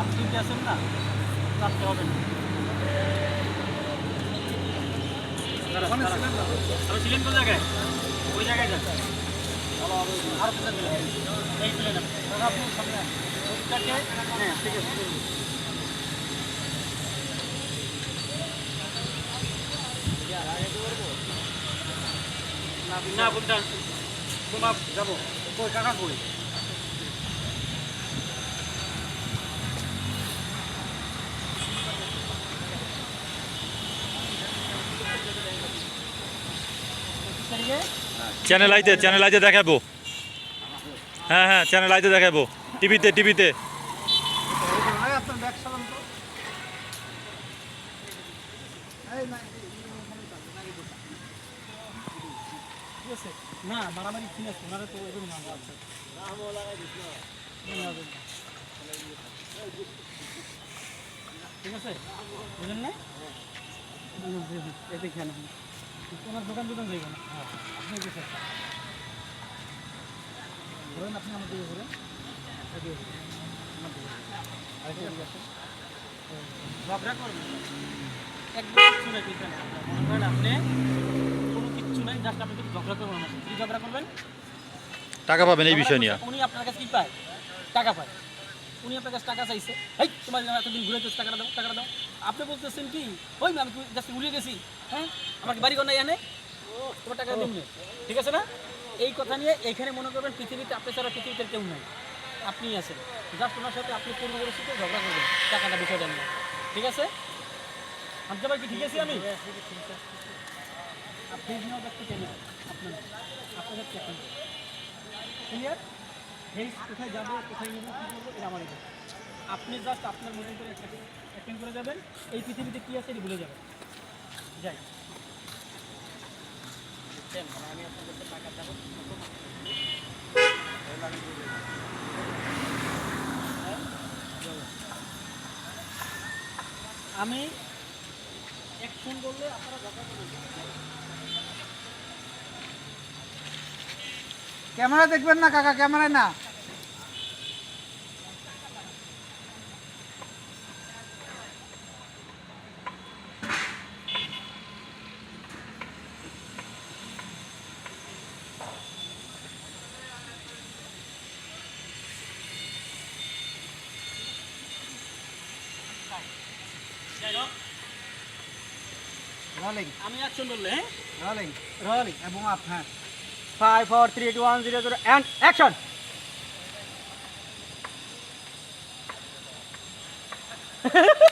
আপনি যদি আসেন না আসতে হবে না। ছিলেন কোন জায়গায়? ওই জায়গায় যান। আর কোথায় ছিলেন? এই ছিলেন আপনি। সামনে হ্যাঁ ঠিক আছে না বলতে তোমার যাব। কই কাকা কই চ্যানেল আইতে চ্যানেল আইতে দেখাবো হ্যাঁ হ্যাঁ চ্যানেল আইতে দেখাবো টিভিতে টিভিতে এই আপনার ব্যাগ সারান তো এই না, এই- এই- ওখানে যাবে, না, এই দোকান। ঠিক আছে? না, মারামারি ঠিক আছে, ওনারা তো এরকম না আচ্ছা। ঠিক আছে? বুঝলেন না? এতে খেয়াল দোকান দোকান যাইব না। আপনি কি ধরেন আপনি আমার দিকে ঘুরেন। ঝগড়া করবেন আপনি জাস্ট আপনি একটু ঝগড়া করবেন আমার সাথে। ঝগড়া করবেন? টাকা পাবেন এই বিষয় নিয়ে। উনি আপনার কাছে কি পায়? টাকা পায়। উনি আপনার কাছে টাকা চাইছে। এই তোমার এতদিন ঘুরে গেছে টাকাটা দাও টাকাটা দাও। আপনি বলতেছেন কি ওই আমি জাস্ট গেছি। হ্যাঁ আমার বাড়ি নাই এনে তোমার টাকা দিন ঠিক আছে না? এই কথা নিয়ে এইখানে মনে করবেন পৃথিবীতে আপনি ছাড়া পৃথিবীতে কেউ নাই। আপনিই আছেন। জাস্ট ওনার সাথে আপনি পূর্ববর্তী সাথে ঝগড়া করবেন টাকাটা বিষয়টা নিয়ে। ঠিক আছে? কি ঠিক আছে আমি? আপনি এখানেও দেখতে চাই না আপনার আপনার দেখতে ক্লিয়ার হেল্প কোথায় যাব কোথায় নেব কী করব এটা আমার। আপনি জাস্ট আপনার মনে করে অ্যাটেন্ড করে যাবেন এই পৃথিবীতে কী আছে এটি ভুলে যাবেন যাই? মানে আমি আপনার কাছে টাকা হ্যাঁ? যাব। আমি এক ফোন করলে আপনারা ঝগড়া করবেন ক্যামেরা দেখবেন না কাকা ক্যামেরায় না। আমি অ্যাকশন বললে হ্যাঁ? রলিং। রলি। এবং আপ হ্যাঁ। five four three two one zero zero and action